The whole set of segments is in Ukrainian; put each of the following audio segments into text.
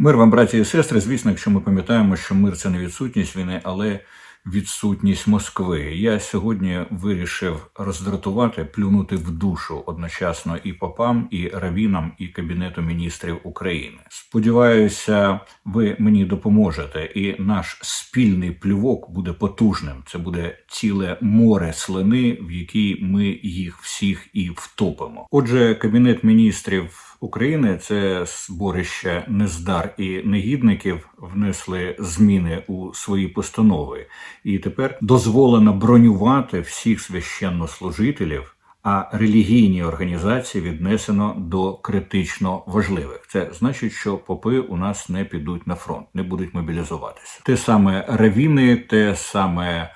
Мир вам, браті і сестри. Звісно, якщо ми пам'ятаємо, що мир це не відсутність війни, але відсутність Москви. Я сьогодні вирішив роздратувати, плюнути в душу одночасно і попам, і равінам, і кабінету міністрів України. Сподіваюся, ви мені допоможете, і наш спільний плювок буде потужним. Це буде ціле море слини, в якій ми їх всіх і втопимо. Отже, кабінет міністрів. України це зборище нездар і негідників внесли зміни у свої постанови, і тепер дозволено бронювати всіх священнослужителів. А релігійні організації віднесено до критично важливих. Це значить, що попи у нас не підуть на фронт, не будуть мобілізуватися. Те саме равіни, те саме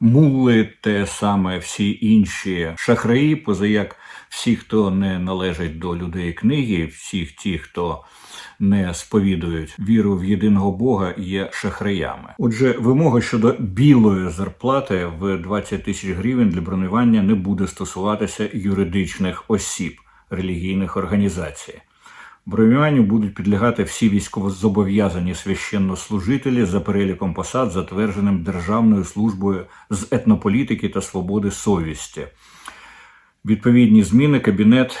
мулли, те саме всі інші шахраї, позаяк всі, хто не належить до людей книги, всіх ті, хто не сповідують віру в єдиного Бога, є шахраями. Отже, вимога щодо білої зарплати в 20 тисяч гривень для бронювання не буде стосуватися юридичних осіб релігійних організацій. Бронюванню будуть підлягати всі військовозобов'язані священнослужителі за переліком посад, затвердженим Державною службою з етнополітики та свободи совісті. Відповідні зміни кабінет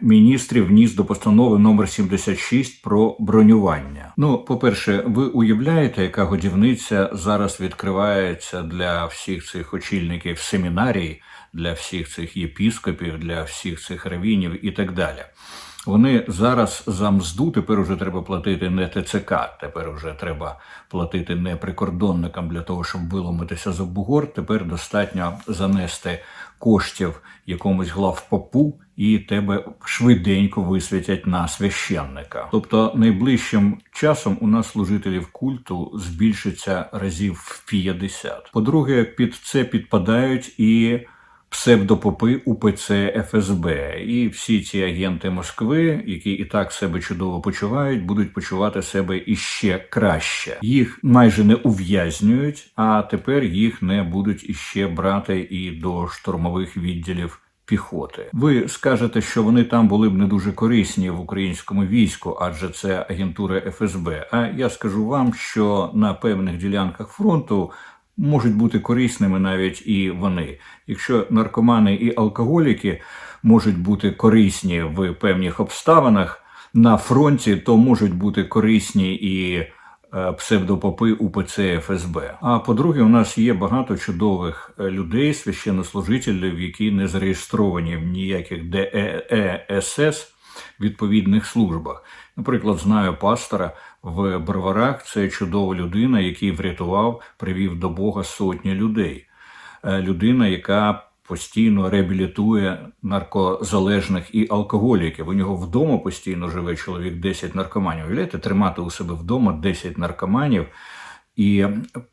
міністрів вніс до постанови номер 76 про бронювання. Ну, по-перше, ви уявляєте, яка годівниця зараз відкривається для всіх цих очільників семінарій, для всіх цих єпіскопів, для всіх цих равінів і так далі. Вони зараз за мзду тепер уже треба платити не ТЦК, тепер вже треба платити не прикордонникам для того, щоб виломитися за бугор. Тепер достатньо занести коштів якомусь главпопу, і тебе швиденько висвітять на священника. Тобто найближчим часом у нас служителів культу збільшиться разів в 50. По-друге, під це підпадають і псевдопопи УПЦ ФСБ. І всі ці агенти Москви, які і так себе чудово почувають, будуть почувати себе іще краще. Їх майже не ув'язнюють, а тепер їх не будуть іще брати і до штурмових відділів. Піхоти, ви скажете, що вони там були б не дуже корисні в українському війську, адже це агентура ФСБ. А я скажу вам, що на певних ділянках фронту можуть бути корисними навіть і вони. Якщо наркомани і алкоголіки можуть бути корисні в певних обставинах на фронті, то можуть бути корисні і е, псевдопопи УПЦ ФСБ. А по-друге, у нас є багато чудових е, людей, священнослужителів, які не зареєстровані в ніяких ДЕСС відповідних службах. Наприклад, знаю пастора в Броварах. Це чудова людина, який врятував, привів до Бога сотні людей. Е, людина, яка постійно реабілітує наркозалежних і алкоголіків. У нього вдома постійно живе чоловік 10 наркоманів. Уявляєте, тримати у себе вдома 10 наркоманів. І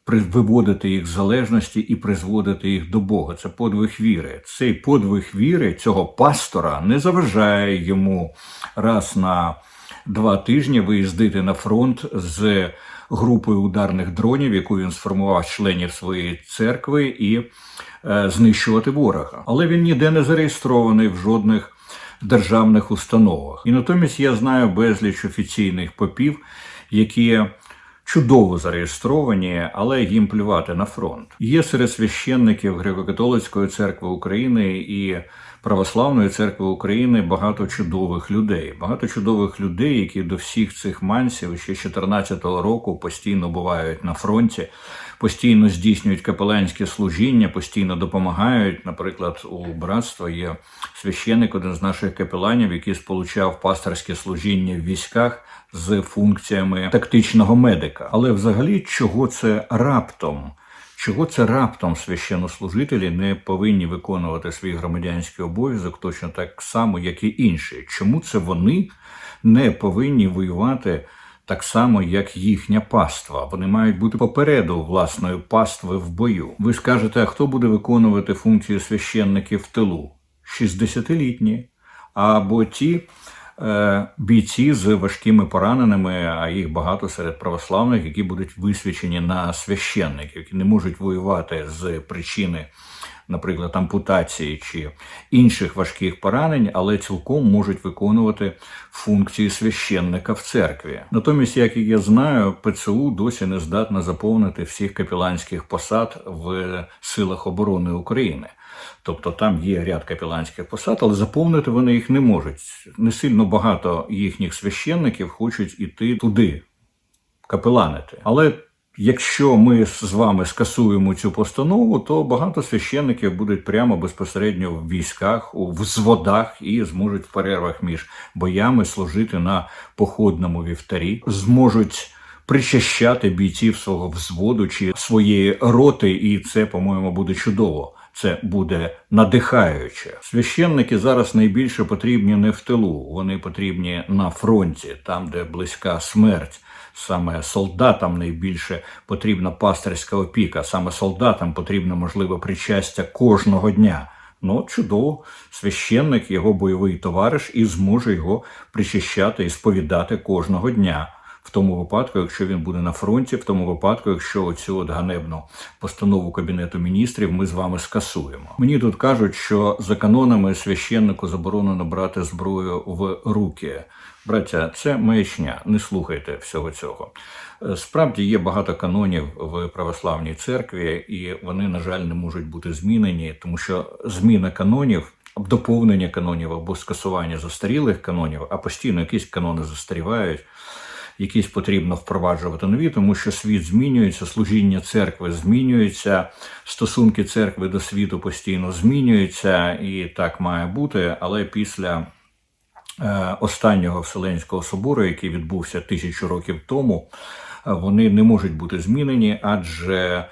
виводити їх з залежності і призводити їх до Бога. Це подвиг віри. Цей подвиг віри цього пастора не заважає йому раз на два тижні виїздити на фронт з групою ударних дронів, яку він сформував членів своєї церкви, і е, знищувати ворога. Але він ніде не зареєстрований в жодних державних установах. І натомість я знаю безліч офіційних попів, які чудово зареєстровані, але їм плювати на фронт. Є серед священників Греко-католицької церкви України і Православної церкви України багато чудових людей. Багато чудових людей, які до всіх цих мансів ще 14-го року постійно бувають на фронті, постійно здійснюють капеланське служіння, постійно допомагають. Наприклад, у братства є священник, один з наших капеланів, який сполучав пасторське служіння в військах з функціями тактичного медика. Але взагалі, чого це раптом? Чого це раптом священнослужителі не повинні виконувати свій громадянський обов'язок точно так само, як і інші? Чому це вони не повинні воювати так само, як їхня паства? Вони мають бути попереду власної пастви в бою. Ви скажете, а хто буде виконувати функцію священників в тилу? 60-літні або ті. Е, бійці з важкими пораненими, а їх багато серед православних, які будуть висвячені на священників, які не можуть воювати з причини наприклад, ампутації чи інших важких поранень, але цілком можуть виконувати функції священника в церкві. Натомість, як я знаю, ПЦУ досі не здатна заповнити всіх капіланських посад в силах оборони України. Тобто там є ряд капіланських посад, але заповнити вони їх не можуть. Не сильно багато їхніх священників хочуть іти туди, капеланити. Але якщо ми з вами скасуємо цю постанову, то багато священників будуть прямо безпосередньо в військах, у взводах і зможуть в перервах між боями служити на походному вівтарі, зможуть. Причащати бійців свого взводу чи своєї роти, і це, по-моєму, буде чудово. Це буде надихаюче. Священники зараз найбільше потрібні не в тилу, вони потрібні на фронті, там, де близька смерть. Саме солдатам найбільше потрібна пастирська опіка, саме солдатам потрібно можливе причастя кожного дня. Ну, чудово, священник, його бойовий товариш, і зможе його причащати і сповідати кожного дня. Тому випадку, якщо він буде на фронті, в тому випадку, якщо оцю от ганебну постанову кабінету міністрів ми з вами скасуємо. Мені тут кажуть, що за канонами священнику заборонено брати зброю в руки. Браття, це маячня. Не слухайте всього цього. Е, Справді є багато канонів в православній церкві, і вони, на жаль, не можуть бути змінені, тому що зміна канонів. Доповнення канонів або скасування застарілих канонів, а постійно якісь канони застарівають якісь потрібно впроваджувати нові, тому що світ змінюється, служіння церкви змінюється, стосунки церкви до світу постійно змінюються, і так має бути. Але після е, останнього Вселенського собору, який відбувся тисячу років тому, е, вони не можуть бути змінені, адже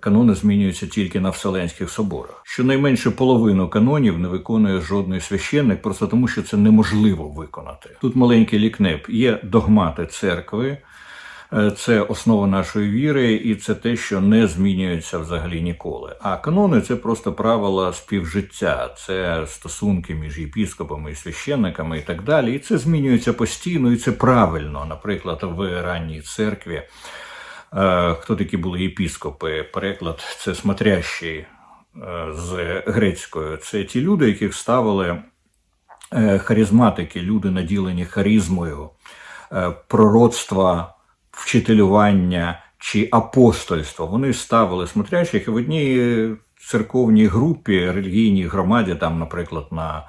канони змінюються тільки на Вселенських соборах. Щонайменше половину канонів не виконує жодний священник, просто тому що це неможливо виконати. Тут маленький лікнеп. Є догмати церкви, е, це основа нашої віри, і це те, що не змінюється взагалі ніколи. А канони це просто правила співжиття, це стосунки між єпіскопами і священниками і так далі. І це змінюється постійно, і це правильно. Наприклад, в ранній церкві. Е, Хто такі були єпіскопи? Переклад це смотрящий е, з грецькою. Це ті люди, яких ставили е, харизматики, люди, наділені харизмою, пророцтва, вчителювання чи апостольства. Вони ставили смотрящих в одній церковній групі, релігійній громаді, там, наприклад, на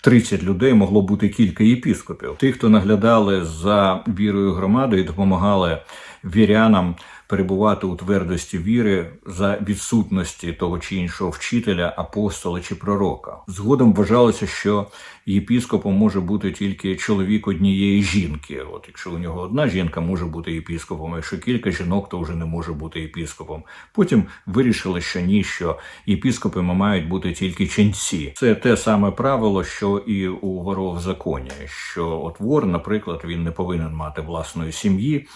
30 людей могло бути кілька єпіскопів. Тих, хто наглядали за вірою громади і допомагали вірянам перебувати у твердості віри за відсутності того чи іншого вчителя, апостола чи пророка. Згодом вважалося, що єпіскопом може бути тільки чоловік однієї жінки. От якщо у нього одна жінка може бути єпіскопом, якщо кілька жінок, то вже не може бути єпіскопом. Потім вирішили, що ні, що єпіскопами мають бути тільки ченці. Це те саме правило, що і у воров законі, що от вор, наприклад, він не повинен мати власної сім'ї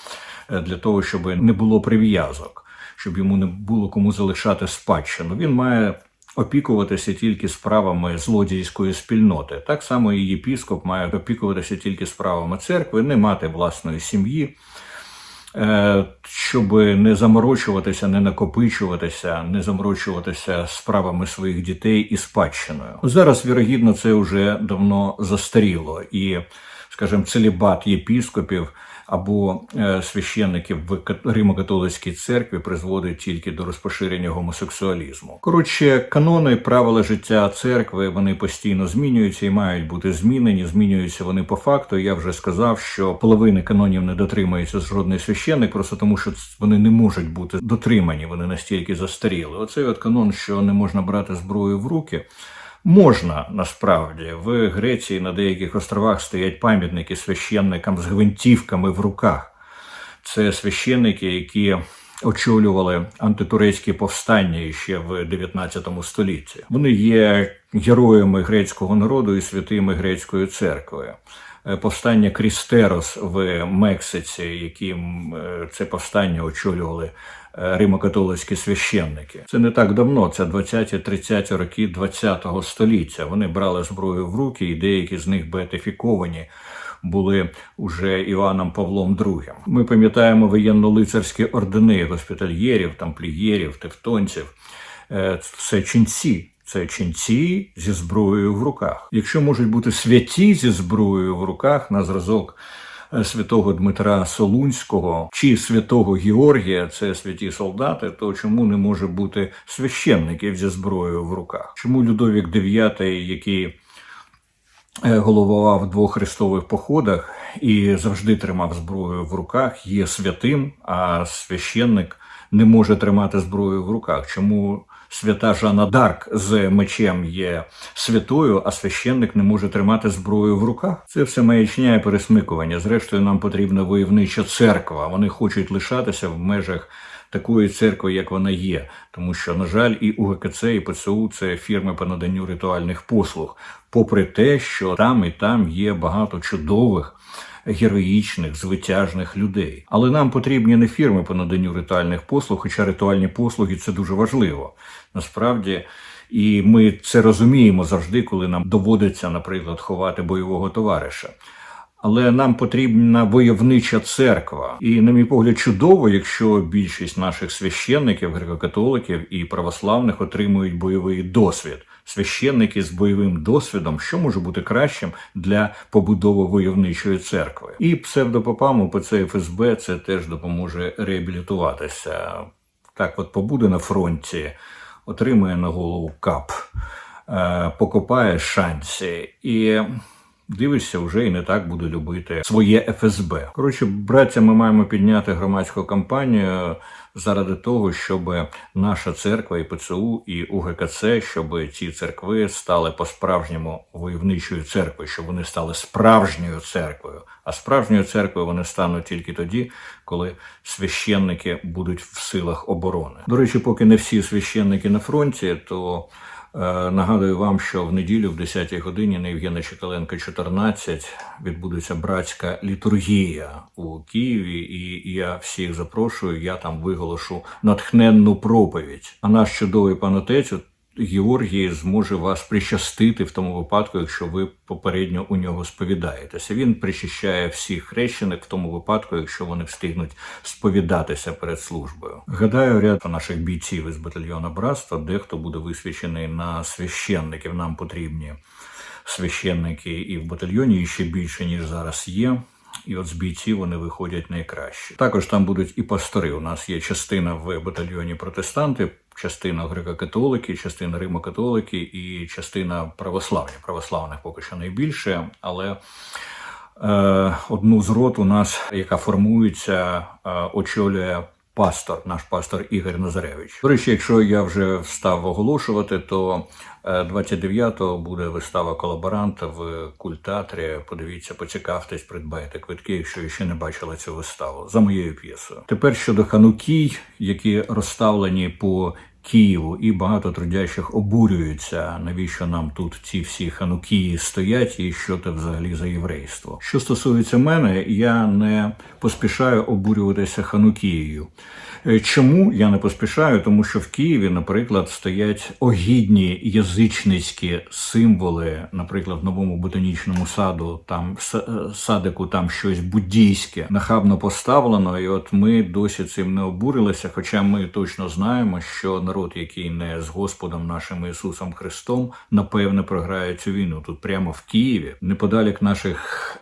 е, для того, щоб не було прив'язок, щоб йому не було кому залишати спадщину. Він має опікуватися тільки справами злодійської спільноти. Так само і єпіскоп має опікуватися тільки справами церкви, не мати власної сім'ї. Е, Щоб не заморочуватися, не накопичуватися, не заморочуватися справами своїх дітей і спадщиною. Зараз, вірогідно, це вже давно застаріло, і, скажімо, целібат єпіскопів або е, священників в Римо-католицькій церкві призводить тільки до розпоширення гомосексуалізму. Коротше, канони, правила життя церкви вони постійно змінюються і мають бути змінені. Змінюються вони по факту. Я вже сказав, що половини канонів не дотримується жодний священник, просто тому що вони не можуть бути дотримані. Вони настільки застаріли. Оцей от канон, що не можна брати зброю в руки. Можна насправді в Греції на деяких островах стоять пам'ятники священникам з гвинтівками в руках. Це священники, які очолювали антитурецькі повстання ще в 19 столітті. Вони є героями грецького народу і святими грецької церкви. Е, Повстання Крістерос в Мексиці, яким е, це повстання очолювали римокатолицькі священники. Це не так давно, це 20-30 роки 20-го століття. Вони брали зброю в руки, і деякі з них беатифіковані були уже Іоанном Павлом II. Ми пам'ятаємо воєнно-лицарські ордени госпітальєрів, тамплієрів, тевтонців. Е, Це ченці. Це ченці зі зброєю в руках. Якщо можуть бути святі зі зброєю в руках на зразок е, святого Дмитра Солунського чи святого Георгія, це святі солдати, то чому не може бути священників зі зброєю в руках? Чому Людовік IX, який е, головував в двох хрестових походах і завжди тримав зброю в руках, є святим, а священник не може тримати зброю в руках? Чому свята Жанна Дарк з мечем є святою, а священник не може тримати зброю в руках? Це все маячня і пересмикування. Зрештою, нам потрібна войовнича церква. Вони хочуть лишатися в межах. Такої церкви, як вона є, тому що, на жаль, і УГКЦ, і ПЦУ це фірми по наданню ритуальних послуг, попри те, що там і там є багато чудових героїчних, звитяжних людей. Але нам потрібні не фірми по наданню ритуальних послуг, хоча ритуальні послуги це дуже важливо. Насправді. І ми це розуміємо завжди, коли нам доводиться, наприклад, ховати бойового товариша. Але нам потрібна войовнича церква, і, на мій погляд, чудово, якщо більшість наших священників, греко-католиків і православних отримують бойовий досвід. Священники з бойовим досвідом, що може бути кращим для побудови войовничої церкви, і псевдопопам УПЦ ФСБ це теж допоможе реабілітуватися. Так, от побуде на фронті, отримує на голову кап, е, покопає шансі і. Дивишся, вже і не так буде любити своє ФСБ. Коротше, браття, ми маємо підняти громадську кампанію заради того, щоб наша церква і ПЦУ і УГКЦ, щоб ці церкви стали по-справжньому войовничою церквою, щоб вони стали справжньою церквою. А справжньою церквою вони стануть тільки тоді, коли священники будуть в силах оборони. До речі, поки не всі священники на фронті, то Нагадую вам, що в неділю, в 10-й годині на Євгена Чекаленка, 14, відбудеться братська літургія у Києві, і я всіх запрошую. Я там виголошу натхненну проповідь. А наш чудовий пан отець Георгій зможе вас причастити в тому випадку, якщо ви попередньо у нього сповідаєтеся. Він причащає всіх хрещених в тому випадку, якщо вони встигнуть сповідатися перед службою. Гадаю, ряд наших бійців із батальйону братства, дехто буде висвячений на священників. Нам потрібні священники і в батальйоні і ще більше ніж зараз є. І от з бійців вони виходять найкраще. Також там будуть і пастори. У нас є частина в батальйоні протестанти, частина греко-католики, частина римо-католики і частина православні. Православних поки що найбільше, але е, одну з рот у нас, яка формується, е, очолює. Пастор, наш пастор Ігор Назаревич. До речі, якщо я вже встав оголошувати, то 29-го буде вистава колаборанта в культатрі. Подивіться, поцікавтесь, придбайте квитки, якщо ще не бачили цю виставу за моєю п'єсою. Тепер щодо ханукій, які розставлені по Києву, і багато трудящих обурюються, навіщо нам тут ці всі ханукії стоять, і що це взагалі за єврейство. Що стосується мене, я не поспішаю обурюватися ханукією. Е, чому я не поспішаю? Тому що в Києві, наприклад, стоять огідні язичницькі символи, наприклад, в новому ботанічному саду, там е, садику, там щось буддійське нахабно поставлено, і от ми досі цим не обурилися. Хоча ми точно знаємо, що народ, який не з Господом нашим Ісусом Христом, напевне програє цю війну. Тут прямо в Києві, неподалік наших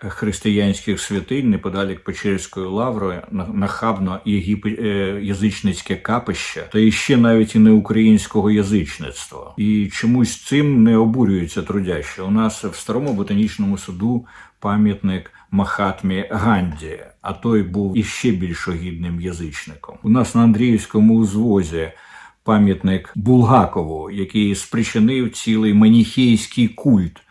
християнських святинь, неподалік Печерської лаври, нахабно єгип... Е, язичницьке капище, та іще навіть і не українського язичництва. І чомусь цим не обурюються трудящі. У нас в старому ботанічному саду пам'ятник Махатмі Ганді, а той був іще більш огідним язичником. У нас на Андріївському узвозі. Пам'ятник Булгакову, який спричинив цілий маніхейський культ.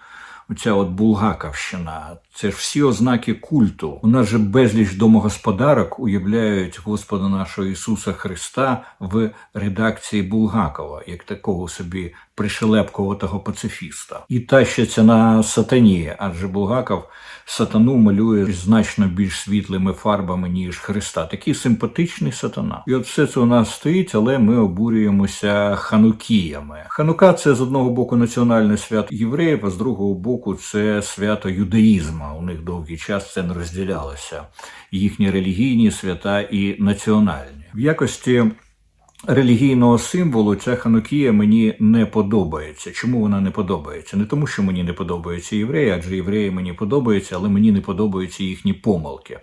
Оця от Булгаковщина, це ж всі ознаки культу. У нас же безліч домогосподарок уявляють Господа нашого Ісуса Христа в редакції Булгакова, як такого собі пришелепковатого пацифіста, і тащаться на сатані, адже Булгаков сатану малює значно більш світлими фарбами, ніж Христа. Такий симпатичний сатана. І от все це у нас стоїть, але ми обурюємося ханукіями. Ханука це з одного боку національне свято євреїв, а з другого боку це свято юдаїзму. У них довгий час це не розділялося. Їхні релігійні свята і національні в якості релігійного символу ця ханукія мені не подобається. Чому вона не подобається? Не тому, що мені не подобаються євреї, адже євреї мені подобаються, але мені не подобаються їхні помилки.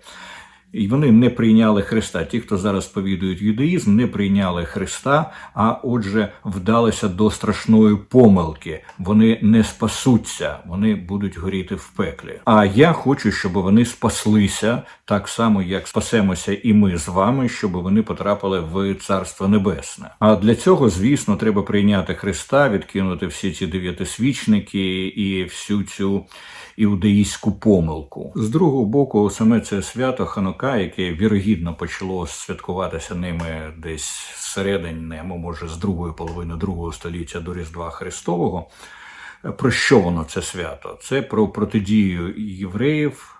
І вони не прийняли Христа. Ті, хто зараз повідують юдаїзм, не прийняли Христа, а отже, вдалися до страшної помилки. Вони не спасуться, вони будуть горіти в пеклі. А я хочу, щоб вони спаслися так само, як спасемося і ми з вами, щоб вони потрапили в Царство Небесне. А для цього, звісно, треба прийняти Христа, відкинути всі ці дев'ятисвічники і всю цю іудеїстську помилку. З другого боку, саме це свято Ханука, яке вірогідно почало святкуватися ними десь зсередині, або може з другої половини другого століття до Різдва Христового. Про що воно це свято? Це про протидію євреїв.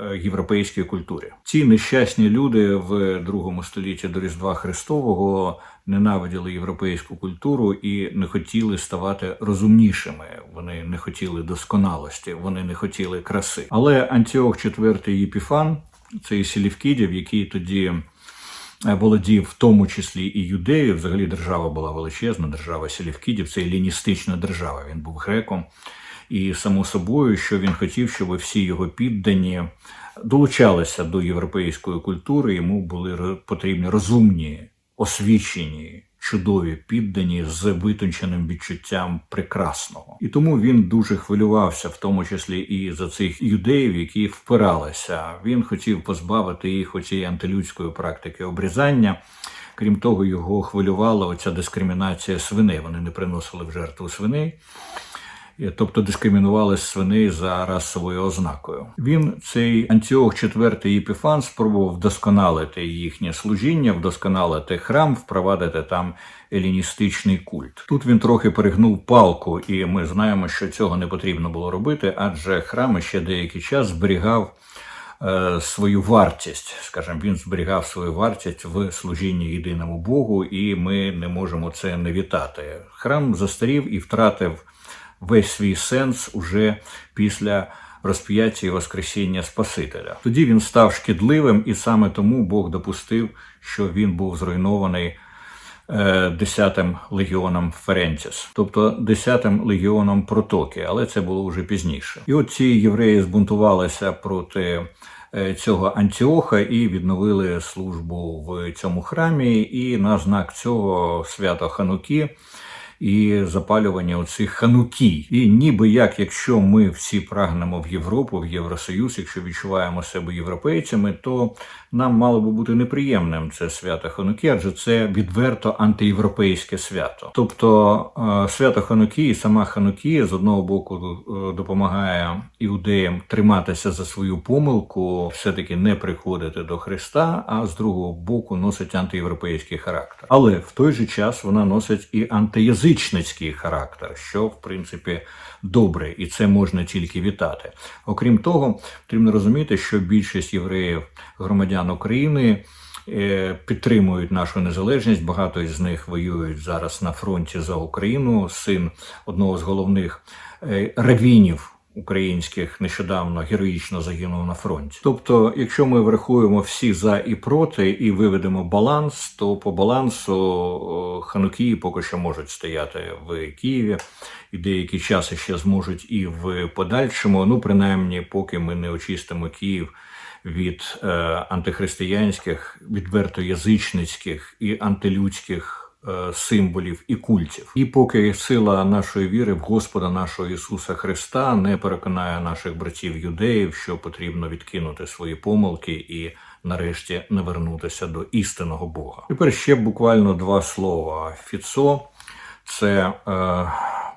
е, Європейській культурі ці нещасні люди в другому столітті до Різдва Христового ненавиділи європейську культуру і не хотіли ставати розумнішими. Вони не хотіли досконалості, вони не хотіли краси. Але Антіох IV Єпіфан, цей Селівкідів, який тоді е, володів в тому числі і юдею, взагалі держава була величезна, держава Селівкідів, це еліністична держава. Він був греком. І само собою, що він хотів, щоб всі його піддані долучалися до європейської культури, йому були потрібні розумні, освічені, чудові піддані з витонченим відчуттям прекрасного. І тому він дуже хвилювався, в тому числі і за цих юдеїв, які впиралися. Він хотів позбавити їх оцієї антилюдської практики обрізання. Крім того, його хвилювала оця дискримінація свиней. Вони не приносили в жертву свиней. Е, тобто дискримінували свиней за расовою ознакою. Він цей Антіох IV Єпіфан спробував вдосконалити їхнє служіння, вдосконалити храм, впровадити там еліністичний культ. Тут він трохи перегнув палку, і ми знаємо, що цього не потрібно було робити, адже храм ще деякий час зберігав. е, Свою вартість, скажімо, він зберігав свою вартість в служінні єдиному Богу, і ми не можемо це не вітати. Храм застарів і втратив весь свій сенс уже після розп'яття і Воскресіння Спасителя. Тоді він став шкідливим, і саме тому Бог допустив, що він був зруйнований е, десятим легіоном Ференціс, тобто десятим легіоном протоки, але це було вже пізніше. І от ці євреї збунтувалися проти. е, Цього Антіоха і відновили службу в цьому храмі, і на знак цього свято Хануки і запалювання оцих ханукій. І ніби як, якщо ми всі прагнемо в Європу, в Євросоюз, якщо відчуваємо себе європейцями, то нам мало би бути неприємним це свято Хануки, адже це відверто антиєвропейське свято. Тобто е, свято Хануки і сама Хануки з одного боку е, допомагає іудеям триматися за свою помилку, все-таки не приходити до Христа, а з другого боку носить антиєвропейський характер. Але в той же час вона носить і антиязичницький характер, що в принципі добре, і це можна тільки вітати. Окрім того, потрібно розуміти, що більшість євреїв, громадян України. е, Підтримують нашу незалежність. Багато із них воюють зараз на фронті за Україну. Син одного з головних е, равінів українських нещодавно героїчно загинув на фронті. Тобто, якщо ми врахуємо всі за і проти і виведемо баланс, то по балансу Ханукії поки що можуть стояти в Києві, і деякий час ще зможуть і в подальшому. Ну, принаймні, поки ми не очистимо Київ від е, антихристиянських, відверто язичницьких і антилюдських символів і культів. І поки сила нашої віри в Господа нашого Ісуса Христа не переконає наших братів юдеїв, що потрібно відкинути свої помилки і нарешті навернутися до істинного Бога. Тепер ще буквально два слова. Фіцо це е,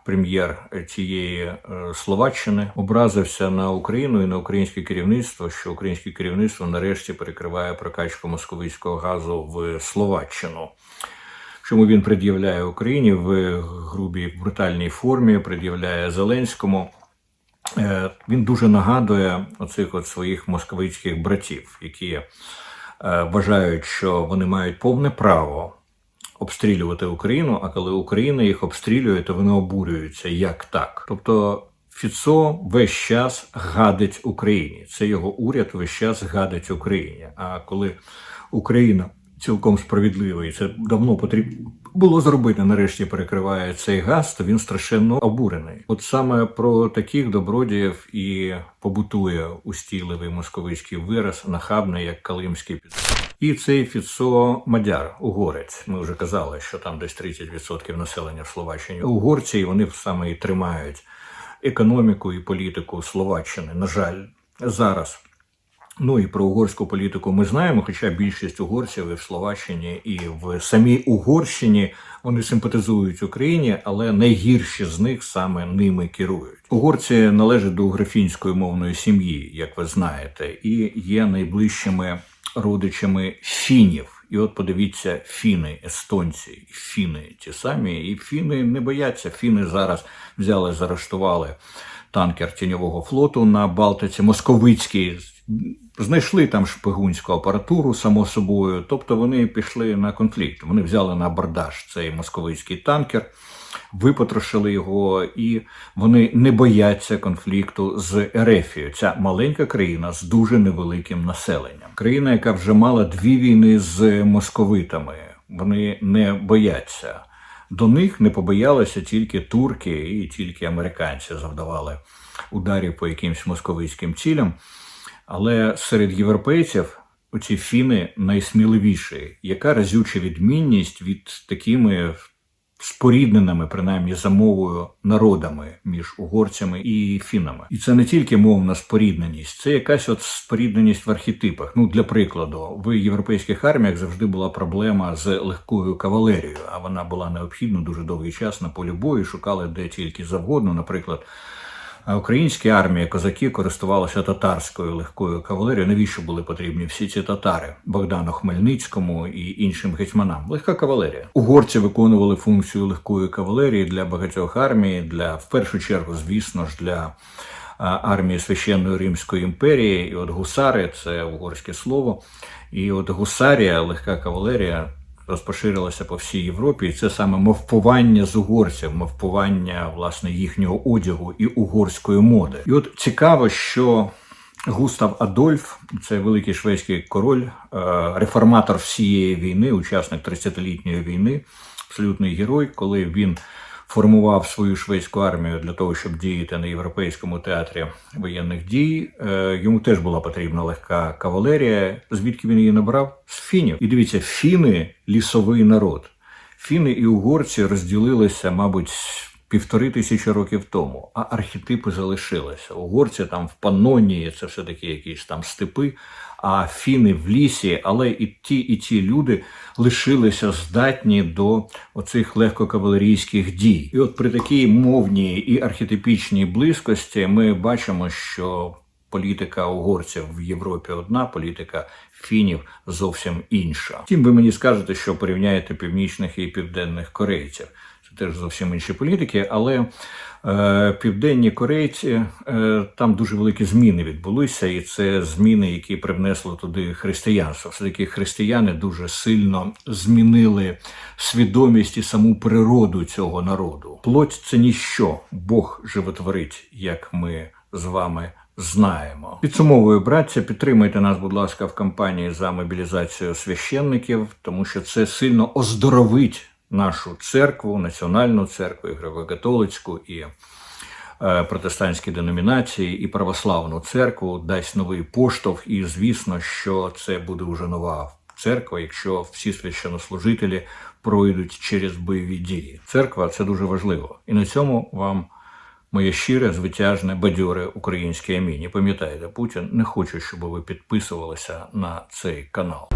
прем'єр цієї е, Словаччини, образився на Україну і на українське керівництво, що українське керівництво нарешті перекриває прокачку московицького газу в Словаччину. Чому він пред'являє Україні в грубій брутальній формі, пред'являє Зеленському. Е, Він дуже нагадує оцих от своїх московицьких братів, які е, вважають, що вони мають повне право обстрілювати Україну, а коли Україна їх обстрілює, то вони обурюються. Як так? Тобто Фіцо весь час гадить Україні. Це його уряд весь час гадить Україні. А коли Україна цілком справедливий. Це давно потрібно було зробити. Нарешті перекриває цей газ, то він страшенно обурений. От саме про таких добродіїв і побутує устійливий московицький вираз, нахабний, як калимський під. І цей Фіцо Мадяр, угорець. Ми вже казали, що там десь 30% населення в Словаччині. Угорці і вони саме і тримають економіку і політику Словаччини. На жаль, зараз. Ну і про угорську політику ми знаємо, хоча більшість угорців і в Словаччині і в самій Угорщині вони симпатизують Україні, але найгірші з них саме ними керують. Угорці належать до графінської мовної сім'ї, як ви знаєте, і є найближчими родичами фінів. І от подивіться, фіни, естонці, фіни ті самі, і фіни не бояться. Фіни зараз взяли, заарештували танкер тіньового флоту на Балтиці, московицький. Знайшли там шпигунську апаратуру, само собою. Тобто вони пішли на конфлікт. Вони взяли на абордаж цей московицький танкер, випотрошили його, і вони не бояться конфлікту з Ерефією. Ця маленька країна з дуже невеликим населенням. Країна, яка вже мала дві війни з московитами. Вони не бояться. До них не побоялися тільки турки і тільки американці завдавали ударів по якимсь московицьким цілям. Але серед європейців оці фіни найсміливіші. Яка разюча відмінність від такими спорідненими, принаймні за мовою, народами між угорцями і фінами? І це не тільки мовна спорідненість, це якась от спорідненість в архетипах. Ну, для прикладу, в європейських арміях завжди була проблема з легкою кавалерією, а вона була необхідна дуже довгий час на полі бою. Шукали де тільки завгодно, наприклад. А українські армії, козаки користувалися татарською легкою кавалерією. Навіщо були потрібні всі ці татари Богдану Хмельницькому і іншим гетьманам? Легка кавалерія. Угорці виконували функцію легкої кавалерії для багатьох армій, для в першу чергу, звісно ж, для армії священної Римської імперії. І от гусари це угорське слово. І от гусарія, легка кавалерія розпоширилася по всій Європі, і це саме мовпування з угорців, мовпування власне їхнього одягу і угорської моди. І от цікаво, що Густав Адольф, це великий шведський король, е, реформатор всієї війни, учасник 30-літньої війни, абсолютний герой, коли він формував свою шведську армію для того, щоб діяти на європейському театрі воєнних дій. Е, Йому теж була потрібна легка кавалерія. Звідки він її набрав? З фінів. І дивіться, фіни лісовий народ. Фіни і угорці розділилися, мабуть, півтори тисячі років тому, а архетипи залишилися. Угорці там в Панонії, це все таки якісь там степи, а фіни в лісі, але і ті, і ті люди лишилися здатні до оцих легкокавалерійських дій. І от при такій мовній і архетипічній близькості ми бачимо, що політика угорців в Європі одна, політика фінів зовсім інша. Втім, ви мені скажете, що порівняєте північних і південних корейців. Теж зовсім інші політики, але е, південні корейці е, там дуже великі зміни відбулися, і це зміни, які привнесло туди християнство. Все таки християни дуже сильно змінили свідомість і саму природу цього народу. Плоть це ніщо, Бог животворить, як ми з вами. Знаємо. Підсумовую, браття, підтримайте нас, будь ласка, в кампанії за мобілізацію священників, тому що це сильно оздоровить нашу церкву, національну церкву, і греко-католицьку, і протестантські деномінації, і православну церкву, дасть новий поштовх. І звісно, що це буде вже нова церква, якщо всі священнослужителі пройдуть через бойові дії. Церква це дуже важливо. І на цьому вам. Моє щире, звитяжне, бадьоре українське амінь. І пам'ятайте, Путін не хоче, щоб ви підписувалися на цей канал.